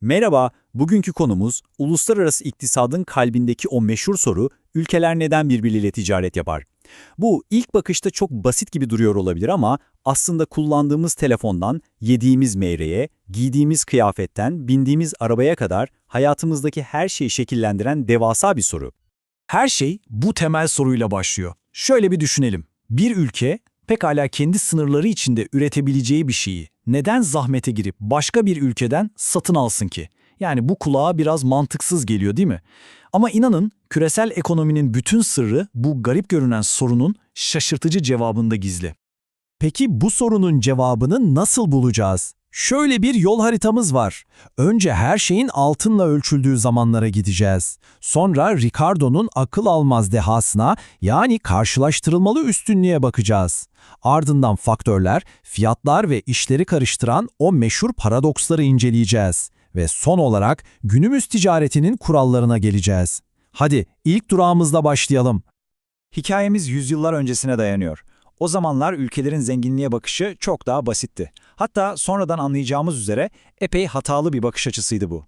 Merhaba, bugünkü konumuz uluslararası iktisadın kalbindeki o meşhur soru, ülkeler neden birbiriyle ticaret yapar? Bu ilk bakışta çok basit gibi duruyor olabilir ama aslında kullandığımız telefondan, yediğimiz meyveye, giydiğimiz kıyafetten, bindiğimiz arabaya kadar hayatımızdaki her şeyi şekillendiren devasa bir soru. Her şey bu temel soruyla başlıyor. Şöyle bir düşünelim. Bir ülke pekala kendi sınırları içinde üretebileceği bir şeyi neden zahmete girip başka bir ülkeden satın alsın ki? Yani bu kulağa biraz mantıksız geliyor değil mi? Ama inanın küresel ekonominin bütün sırrı bu garip görünen sorunun şaşırtıcı cevabında gizli. Peki bu sorunun cevabını nasıl bulacağız? Şöyle bir yol haritamız var. Önce her şeyin altınla ölçüldüğü zamanlara gideceğiz. Sonra Ricardo'nun akıl almaz dehasına yani karşılaştırılmalı üstünlüğe bakacağız. Ardından faktörler, fiyatlar ve işleri karıştıran o meşhur paradoksları inceleyeceğiz. Ve son olarak günümüz ticaretinin kurallarına geleceğiz. Hadi ilk durağımızla başlayalım. Hikayemiz yüzyıllar öncesine dayanıyor. O zamanlar ülkelerin zenginliğe bakışı çok daha basitti. Hatta sonradan anlayacağımız üzere epey hatalı bir bakış açısıydı bu.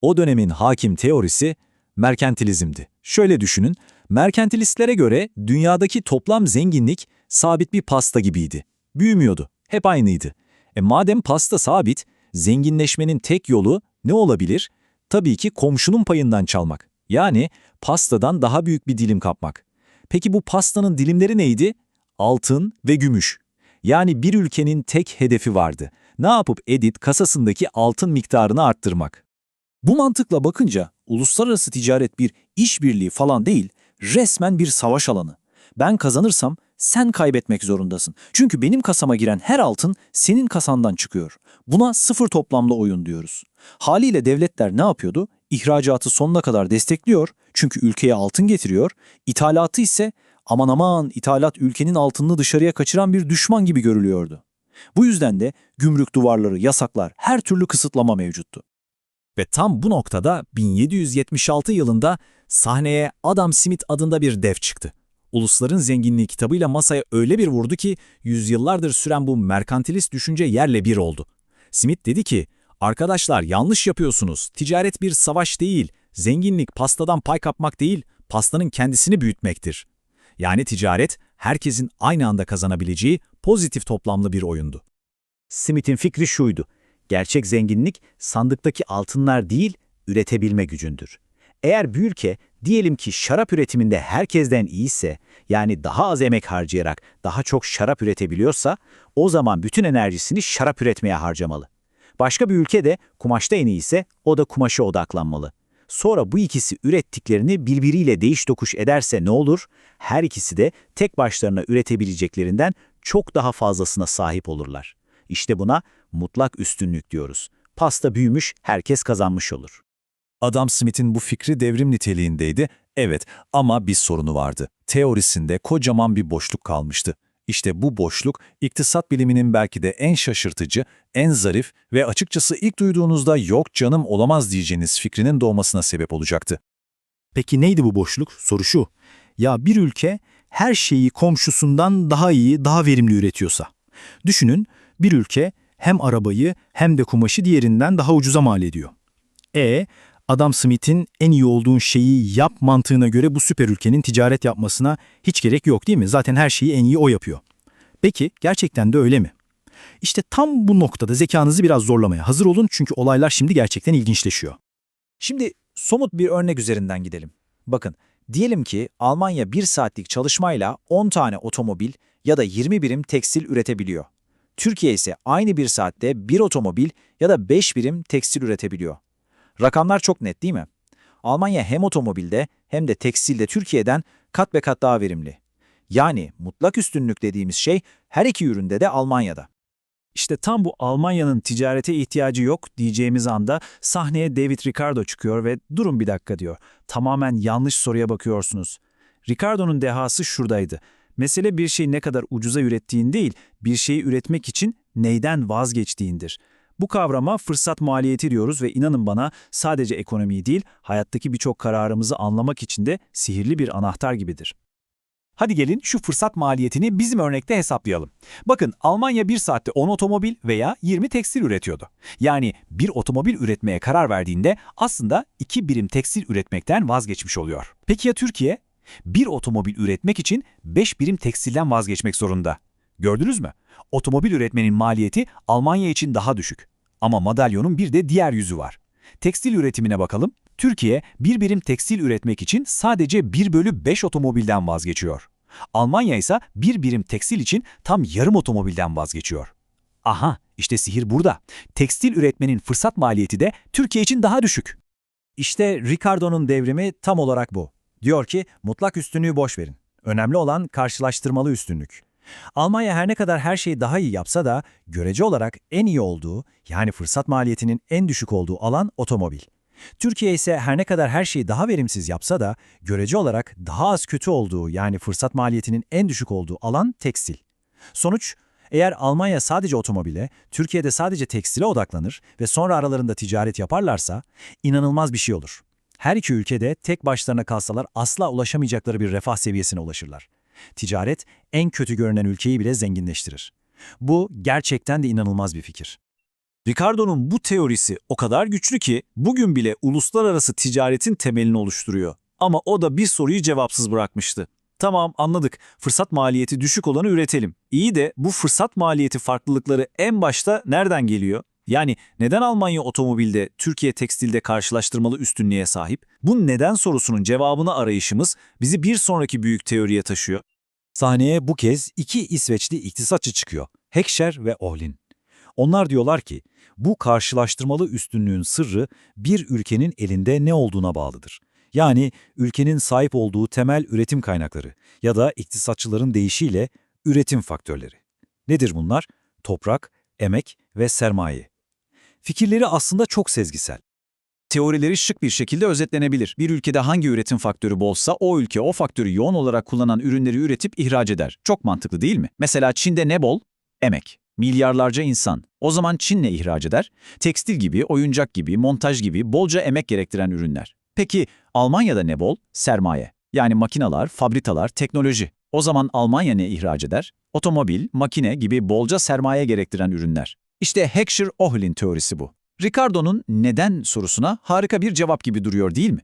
O dönemin hakim teorisi merkantilizmdi. Şöyle düşünün, merkantilistlere göre dünyadaki toplam zenginlik sabit bir pasta gibiydi. Büyümüyordu, hep aynıydı. E madem pasta sabit, zenginleşmenin tek yolu ne olabilir? Tabii ki komşunun payından çalmak. Yani pastadan daha büyük bir dilim kapmak. Peki bu pastanın dilimleri neydi? Altın ve gümüş. Yani bir ülkenin tek hedefi vardı. Ne yapıp edit kasasındaki altın miktarını arttırmak. Bu mantıkla bakınca uluslararası ticaret bir işbirliği falan değil, resmen bir savaş alanı. Ben kazanırsam sen kaybetmek zorundasın. Çünkü benim kasama giren her altın senin kasandan çıkıyor. Buna sıfır toplamlı oyun diyoruz. Haliyle devletler ne yapıyordu? İhracatı sonuna kadar destekliyor çünkü ülkeye altın getiriyor. İthalatı ise aman aman ithalat ülkenin altınını dışarıya kaçıran bir düşman gibi görülüyordu. Bu yüzden de gümrük duvarları, yasaklar, her türlü kısıtlama mevcuttu. Ve tam bu noktada 1776 yılında sahneye Adam Smith adında bir dev çıktı. Ulusların Zenginliği kitabıyla masaya öyle bir vurdu ki yüzyıllardır süren bu merkantilist düşünce yerle bir oldu. Smith dedi ki, arkadaşlar yanlış yapıyorsunuz, ticaret bir savaş değil, zenginlik pastadan pay kapmak değil, pastanın kendisini büyütmektir. Yani ticaret, herkesin aynı anda kazanabileceği pozitif toplamlı bir oyundu. Smith'in fikri şuydu, gerçek zenginlik sandıktaki altınlar değil, üretebilme gücündür. Eğer bir ülke diyelim ki şarap üretiminde herkesten iyiyse, yani daha az emek harcayarak daha çok şarap üretebiliyorsa, o zaman bütün enerjisini şarap üretmeye harcamalı. Başka bir ülke de kumaşta en iyiyse o da kumaşa odaklanmalı. Sonra bu ikisi ürettiklerini birbiriyle değiş tokuş ederse ne olur? Her ikisi de tek başlarına üretebileceklerinden çok daha fazlasına sahip olurlar. İşte buna mutlak üstünlük diyoruz. Pasta büyümüş, herkes kazanmış olur. Adam Smith'in bu fikri devrim niteliğindeydi, evet ama bir sorunu vardı. Teorisinde kocaman bir boşluk kalmıştı. İşte bu boşluk, iktisat biliminin belki de en şaşırtıcı, en zarif ve açıkçası ilk duyduğunuzda yok canım olamaz diyeceğiniz fikrinin doğmasına sebep olacaktı. Peki neydi bu boşluk? Soru şu. Ya bir ülke her şeyi komşusundan daha iyi, daha verimli üretiyorsa. Düşünün bir ülke hem arabayı hem de kumaşı diğerinden daha ucuza mal ediyor. E Adam Smith'in en iyi olduğun şeyi yap mantığına göre bu süper ülkenin ticaret yapmasına hiç gerek yok değil mi? Zaten her şeyi en iyi o yapıyor. Peki gerçekten de öyle mi? İşte tam bu noktada zekanızı biraz zorlamaya hazır olun çünkü olaylar şimdi gerçekten ilginçleşiyor. Şimdi somut bir örnek üzerinden gidelim. Bakın, diyelim ki Almanya bir saatlik çalışmayla 10 tane otomobil ya da 20 birim tekstil üretebiliyor. Türkiye ise aynı bir saatte bir otomobil ya da 5 birim tekstil üretebiliyor. Rakamlar çok net değil mi? Almanya hem otomobilde hem de tekstilde Türkiye'den kat be kat daha verimli. Yani mutlak üstünlük dediğimiz şey her iki üründe de Almanya'da. İşte tam bu Almanya'nın ticarete ihtiyacı yok diyeceğimiz anda sahneye David Ricardo çıkıyor ve durun bir dakika diyor. Tamamen yanlış soruya bakıyorsunuz. Ricardo'nun dehası şuradaydı. Mesele bir şeyi ne kadar ucuza ürettiğin değil, bir şeyi üretmek için neyden vazgeçtiğindir. Bu kavrama fırsat maliyeti diyoruz ve inanın bana sadece ekonomiyi değil, hayattaki birçok kararımızı anlamak için de sihirli bir anahtar gibidir. Hadi gelin şu fırsat maliyetini bizim örnekte hesaplayalım. Bakın Almanya bir saatte 10 otomobil veya 20 tekstil üretiyordu. Yani bir otomobil üretmeye karar verdiğinde aslında 2 birim tekstil üretmekten vazgeçmiş oluyor. Peki ya Türkiye? Bir otomobil üretmek için 5 birim tekstilden vazgeçmek zorunda. Gördünüz mü? Otomobil üretmenin maliyeti Almanya için daha düşük. Ama madalyonun bir de diğer yüzü var. Tekstil üretimine bakalım. Türkiye bir birim tekstil üretmek için sadece 1 bölü 5 otomobilden vazgeçiyor. Almanya ise bir birim tekstil için tam yarım otomobilden vazgeçiyor. Aha işte sihir burada. Tekstil üretmenin fırsat maliyeti de Türkiye için daha düşük. İşte Ricardo'nun devrimi tam olarak bu. Diyor ki mutlak üstünlüğü boş verin. Önemli olan karşılaştırmalı üstünlük. Almanya her ne kadar her şeyi daha iyi yapsa da görece olarak en iyi olduğu yani fırsat maliyetinin en düşük olduğu alan otomobil. Türkiye ise her ne kadar her şeyi daha verimsiz yapsa da görece olarak daha az kötü olduğu yani fırsat maliyetinin en düşük olduğu alan tekstil. Sonuç, eğer Almanya sadece otomobile, Türkiye'de sadece tekstile odaklanır ve sonra aralarında ticaret yaparlarsa inanılmaz bir şey olur. Her iki ülkede tek başlarına kalsalar asla ulaşamayacakları bir refah seviyesine ulaşırlar. Ticaret en kötü görünen ülkeyi bile zenginleştirir. Bu gerçekten de inanılmaz bir fikir. Ricardo'nun bu teorisi o kadar güçlü ki bugün bile uluslararası ticaretin temelini oluşturuyor. Ama o da bir soruyu cevapsız bırakmıştı. Tamam anladık. Fırsat maliyeti düşük olanı üretelim. İyi de bu fırsat maliyeti farklılıkları en başta nereden geliyor? Yani neden Almanya otomobilde, Türkiye tekstilde karşılaştırmalı üstünlüğe sahip? Bu neden sorusunun cevabını arayışımız bizi bir sonraki büyük teoriye taşıyor. Sahneye bu kez iki İsveçli iktisatçı çıkıyor. Heckscher ve Ohlin. Onlar diyorlar ki, bu karşılaştırmalı üstünlüğün sırrı bir ülkenin elinde ne olduğuna bağlıdır. Yani ülkenin sahip olduğu temel üretim kaynakları ya da iktisatçıların deyişiyle üretim faktörleri. Nedir bunlar? Toprak, emek ve sermaye. Fikirleri aslında çok sezgisel. Teorileri şık bir şekilde özetlenebilir. Bir ülkede hangi üretim faktörü bolsa o ülke o faktörü yoğun olarak kullanan ürünleri üretip ihraç eder. Çok mantıklı değil mi? Mesela Çin'de ne bol? Emek. Milyarlarca insan. O zaman Çin ne ihraç eder? Tekstil gibi, oyuncak gibi, montaj gibi bolca emek gerektiren ürünler. Peki Almanya'da ne bol? Sermaye. Yani makineler, fabrikalar, teknoloji. O zaman Almanya ne ihraç eder? Otomobil, makine gibi bolca sermaye gerektiren ürünler. İşte Heckscher-Ohlin teorisi bu. Ricardo'nun neden sorusuna harika bir cevap gibi duruyor değil mi?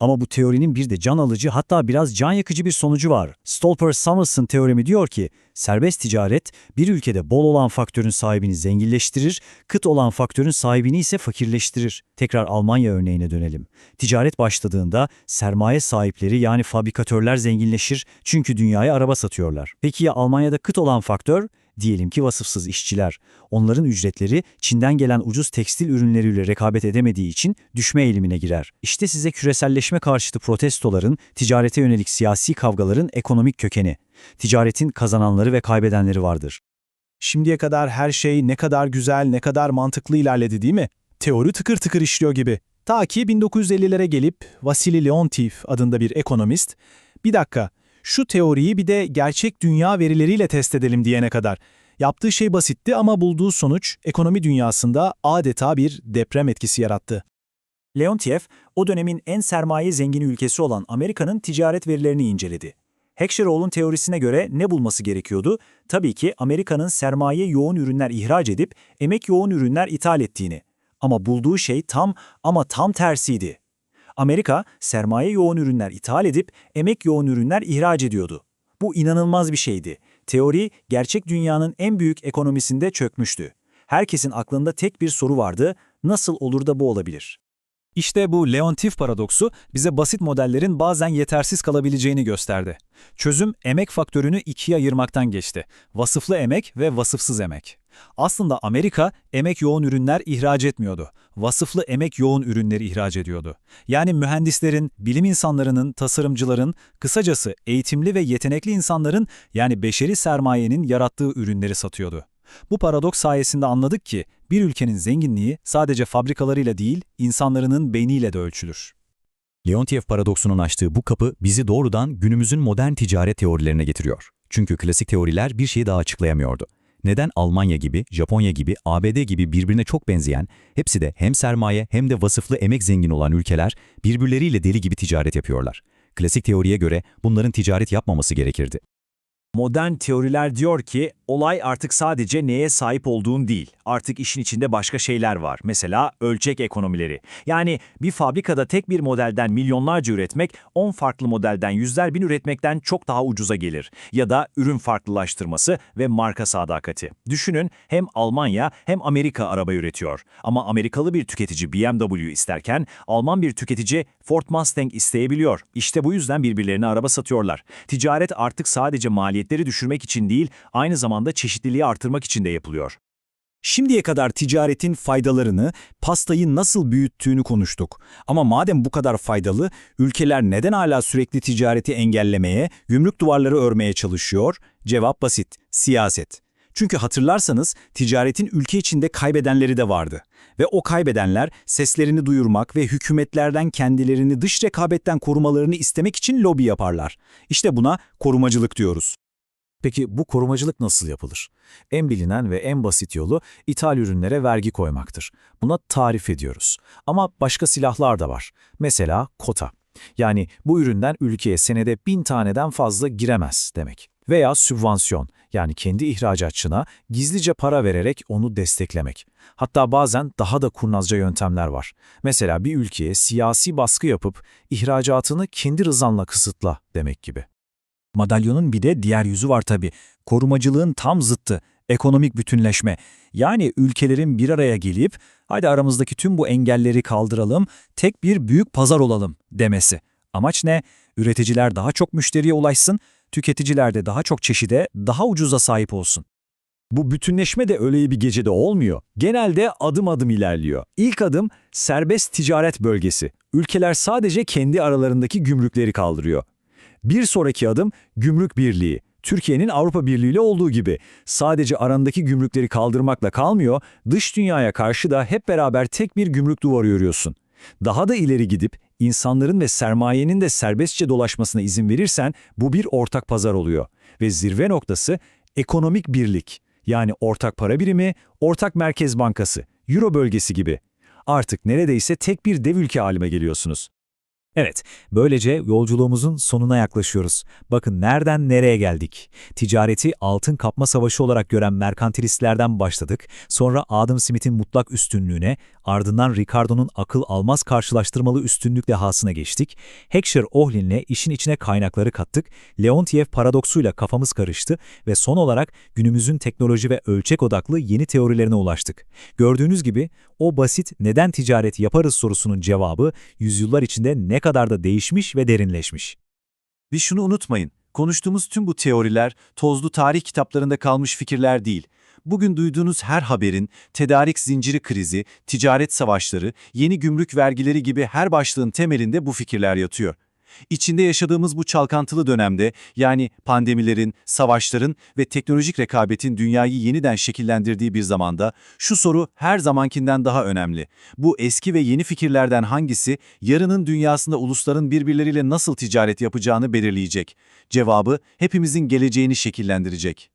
Ama bu teorinin bir de can alıcı hatta biraz can yakıcı bir sonucu var. Stolper-Samuelson teoremi diyor ki, serbest ticaret bir ülkede bol olan faktörün sahibini zenginleştirir, kıt olan faktörün sahibini ise fakirleştirir. Tekrar Almanya örneğine dönelim. Ticaret başladığında sermaye sahipleri yani fabrikatörler zenginleşir çünkü dünyaya araba satıyorlar. Peki ya Almanya'da kıt olan faktör? Diyelim ki vasıfsız işçiler. Onların ücretleri Çin'den gelen ucuz tekstil ürünleriyle rekabet edemediği için düşme eğilimine girer. İşte size küreselleşme karşıtı protestoların, ticarete yönelik siyasi kavgaların ekonomik kökeni. Ticaretin kazananları ve kaybedenleri vardır. Şimdiye kadar her şey ne kadar güzel, ne kadar mantıklı ilerledi değil mi? Teori tıkır tıkır işliyor gibi. Ta ki 1950'lere gelip Vasily Leontief adında bir ekonomist, bir dakika şu teoriyi bir de gerçek dünya verileriyle test edelim diyene kadar. Yaptığı şey basitti ama bulduğu sonuç ekonomi dünyasında adeta bir deprem etkisi yarattı. Leontief, o dönemin en sermaye zengini ülkesi olan Amerika'nın ticaret verilerini inceledi. Heckscher'oğlun teorisine göre ne bulması gerekiyordu? Tabii ki Amerika'nın sermaye yoğun ürünler ihraç edip emek yoğun ürünler ithal ettiğini. Ama bulduğu şey tam ama tam tersiydi. Amerika sermaye yoğun ürünler ithal edip emek yoğun ürünler ihraç ediyordu. Bu inanılmaz bir şeydi. Teori gerçek dünyanın en büyük ekonomisinde çökmüştü. Herkesin aklında tek bir soru vardı. Nasıl olur da bu olabilir? İşte bu Leontief paradoksu bize basit modellerin bazen yetersiz kalabileceğini gösterdi. Çözüm emek faktörünü ikiye ayırmaktan geçti. Vasıflı emek ve vasıfsız emek. Aslında Amerika emek yoğun ürünler ihraç etmiyordu. Vasıflı emek yoğun ürünleri ihraç ediyordu. Yani mühendislerin, bilim insanlarının, tasarımcıların, kısacası eğitimli ve yetenekli insanların yani beşeri sermayenin yarattığı ürünleri satıyordu. Bu paradoks sayesinde anladık ki bir ülkenin zenginliği sadece fabrikalarıyla değil, insanların beyniyle de ölçülür. Leontief paradoksunun açtığı bu kapı bizi doğrudan günümüzün modern ticaret teorilerine getiriyor. Çünkü klasik teoriler bir şeyi daha açıklayamıyordu. Neden Almanya gibi, Japonya gibi, ABD gibi birbirine çok benzeyen, hepsi de hem sermaye hem de vasıflı emek zengin olan ülkeler birbirleriyle deli gibi ticaret yapıyorlar? Klasik teoriye göre bunların ticaret yapmaması gerekirdi. Modern teoriler diyor ki olay artık sadece neye sahip olduğun değil. Artık işin içinde başka şeyler var. Mesela ölçek ekonomileri. Yani bir fabrikada tek bir modelden milyonlarca üretmek 10 farklı modelden yüzler bin üretmekten çok daha ucuza gelir. Ya da ürün farklılaştırması ve marka sadakati. Düşünün hem Almanya hem Amerika araba üretiyor. Ama Amerikalı bir tüketici BMW isterken Alman bir tüketici Ford Mustang isteyebiliyor. İşte bu yüzden birbirlerine araba satıyorlar. Ticaret artık sadece maliyetleri düşürmek için değil, aynı zamanda çeşitliliği artırmak için de yapılıyor. Şimdiye kadar ticaretin faydalarını, pastayı nasıl büyüttüğünü konuştuk. Ama madem bu kadar faydalı, ülkeler neden hala sürekli ticareti engellemeye, gümrük duvarları örmeye çalışıyor? Cevap basit, siyaset. Çünkü hatırlarsanız ticaretin ülke içinde kaybedenleri de vardı. Ve o kaybedenler seslerini duyurmak ve hükümetlerden kendilerini dış rekabetten korumalarını istemek için lobi yaparlar. İşte buna korumacılık diyoruz. Peki bu korumacılık nasıl yapılır? En bilinen ve en basit yolu ithal ürünlere vergi koymaktır. Buna tarif ediyoruz. Ama başka silahlar da var. Mesela kota. Yani bu üründen ülkeye senede bin taneden fazla giremez demek. Veya sübvansiyon yani kendi ihracatçına gizlice para vererek onu desteklemek. Hatta bazen daha da kurnazca yöntemler var. Mesela bir ülkeye siyasi baskı yapıp ihracatını kendi rızanla kısıtla demek gibi. Madalyonun bir de diğer yüzü var tabii. Korumacılığın tam zıttı, ekonomik bütünleşme. Yani ülkelerin bir araya gelip, hadi aramızdaki tüm bu engelleri kaldıralım, tek bir büyük pazar olalım demesi. Amaç ne? Üreticiler daha çok müşteriye ulaşsın, tüketiciler de daha çok çeşide, daha ucuza sahip olsun. Bu bütünleşme de öyle bir gecede olmuyor. Genelde adım adım ilerliyor. İlk adım serbest ticaret bölgesi. Ülkeler sadece kendi aralarındaki gümrükleri kaldırıyor. Bir sonraki adım gümrük birliği. Türkiye'nin Avrupa Birliği ile olduğu gibi sadece arandaki gümrükleri kaldırmakla kalmıyor, dış dünyaya karşı da hep beraber tek bir gümrük duvarı örüyorsun. Daha da ileri gidip insanların ve sermayenin de serbestçe dolaşmasına izin verirsen bu bir ortak pazar oluyor. Ve zirve noktası ekonomik birlik. Yani ortak para birimi, ortak merkez bankası, euro bölgesi gibi. Artık neredeyse tek bir dev ülke halime geliyorsunuz. Evet, böylece yolculuğumuzun sonuna yaklaşıyoruz. Bakın nereden nereye geldik. Ticareti altın kapma savaşı olarak gören merkantilistlerden başladık. Sonra Adam Smith'in mutlak üstünlüğüne, ardından Ricardo'nun akıl almaz karşılaştırmalı üstünlük dehasına geçtik. Heckscher Ohlin'le işin içine kaynakları kattık. Leontiev paradoksuyla kafamız karıştı ve son olarak günümüzün teknoloji ve ölçek odaklı yeni teorilerine ulaştık. Gördüğünüz gibi o basit neden ticaret yaparız sorusunun cevabı yüzyıllar içinde ne kadar da değişmiş ve derinleşmiş. Ve şunu unutmayın, konuştuğumuz tüm bu teoriler tozlu tarih kitaplarında kalmış fikirler değil. Bugün duyduğunuz her haberin, tedarik zinciri krizi, ticaret savaşları, yeni gümrük vergileri gibi her başlığın temelinde bu fikirler yatıyor. İçinde yaşadığımız bu çalkantılı dönemde, yani pandemilerin, savaşların ve teknolojik rekabetin dünyayı yeniden şekillendirdiği bir zamanda, şu soru her zamankinden daha önemli. Bu eski ve yeni fikirlerden hangisi, yarının dünyasında ulusların birbirleriyle nasıl ticaret yapacağını belirleyecek? Cevabı, hepimizin geleceğini şekillendirecek.